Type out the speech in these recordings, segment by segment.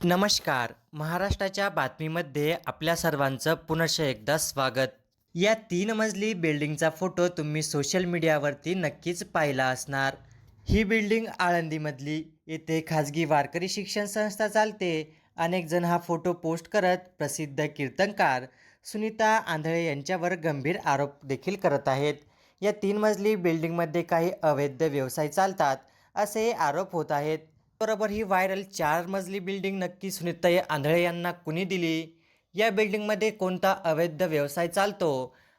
नमस्कार. महाराष्ट्राच्या बातमीमध्ये आपल्या सर्वांचं पुनश्च एकदा स्वागत. या तीन मजली बिल्डिंगचा फोटो तुम्ही सोशल मीडियावरती नक्कीच पाहिला असणार. ही बिल्डिंग आळंदीमधली. येथे खाजगी वारकरी शिक्षण संस्था चालते. अनेक जण हा फोटो पोस्ट करत प्रसिद्ध कीर्तनकार सुनीता आंधळे यांच्यावर गंभीर आरोप देखील करत आहेत. या तीन मजली बिल्डिंगमध्ये काही अवैध व्यवसाय चालतात असे आरोप होत आहेत. बरोबर ही व्हायरल चार मजली बिल्डिंग नक्की सुनीताई आंधळे यांना कुणी दिली? या बिल्डिंगमध्ये कोणता अवैध व्यवसाय चालतो?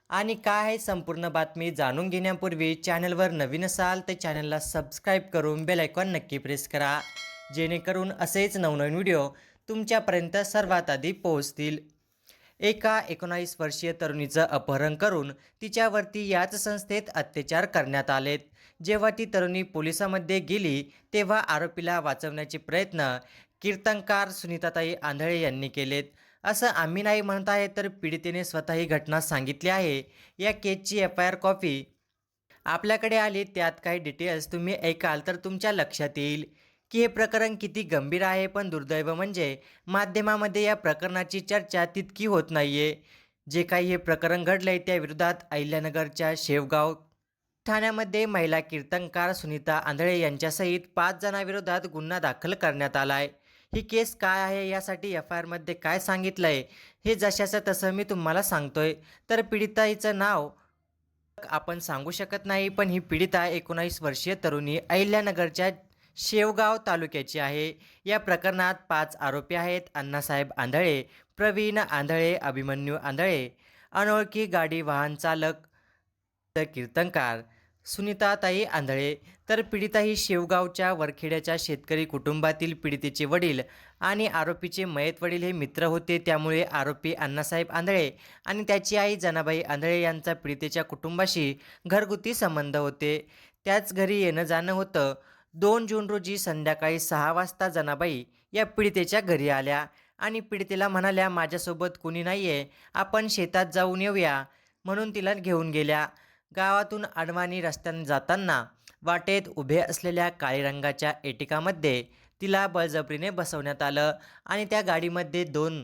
आणि काय आहे संपूर्ण बातमी जाणून घेण्यापूर्वी चॅनलवर नवीन असाल तर चॅनलला सबस्क्राईब करून बेल आयकॉन नक्की प्रेस करा. जेणेकरून असेच नवनवीन व्हिडिओ तुमच्यापर्यंत सर्वात आधी पोहोचतील. एका एकोणावीस वर्षीय तरुणीचं अपहरण करून तिच्यावरती याच संस्थेत अत्याचार करण्यात आलेत. जेव्हा ती तरुणी पोलिसामध्ये गेली तेव्हा आरोपीला वाचवण्याचे प्रयत्न कीर्तनकार सुनीताताई आंधळे यांनी केलेत. असं आम्ही नाही म्हणत आहे तर पीडितेने स्वतः ही घटना सांगितली आहे. या केसची एफ आय आर कॉपी आपल्याकडे आली त्यात काही डिटेल्स तुम्ही ऐकाल तर तुमच्या लक्षात येईल. की हे प्रकरण किती गंभीर आहे पण दुर्दैव म्हणजे माध्यमामध्ये या प्रकरणाची चर्चा तितकी होत नाही आहे जे काही हे प्रकरण घडलं आहे त्या विरोधात अहिल्यानगरच्या शेवगाव ठाण्यामध्ये महिला कीर्तनकार सुनीता आंधळे यांच्यासहित पाच जणांविरोधात गुन्हा दाखल करण्यात आला आहे ही केस काय आहे यासाठी एफ आय आरमध्ये काय सांगितलं आहे हे जशाचं तसं मी तुम्हाला सांगतोय. तर पीडिताईचं नाव आपण सांगू शकत नाही पण ही पीडिता एकोणावीस वर्षीय तरुणी अहिल्यानगरच्या शेवगाव तालुक्याची आहे. या प्रकरणात पाच आरोपी आहेत. अण्णासाहेब आंधळे प्रवीण आंधळे अभिमन्यू आंधळे अनोळखी गाडी वाहन चालक तर कीर्तनकार सुनीताताई आंधळे. तर पीडिता ही शेवगावच्या वरखेड्याच्या शेतकरी कुटुंबातील पीडितेचे वडील आणि आरोपीचे मयत वडील हे मित्र होते. त्यामुळे आरोपी अण्णासाहेब आंधळे आणि त्याची आई जनाबाई आंधळे यांचा पीडितेच्या कुटुंबाशी घरगुती संबंध होते. त्याच घरी येणं जाणं होतं. दोन जून रोजी संध्याकाळी सहा वाजता जनाबाई या पीडितेच्या घरी आल्या आणि पीडितेला म्हणाल्या माझ्यासोबत कुणी नाही आहे आपण शेतात जाऊन येऊया. म्हणून तिला घेऊन गेल्या. गावातून अडवाणी रस्त्याने जाताना वाटेत उभे असलेल्या काळी रंगाच्या एटिकामध्ये तिला बळजबरीने बसवण्यात आलं आणि त्या गाडीमध्ये दोन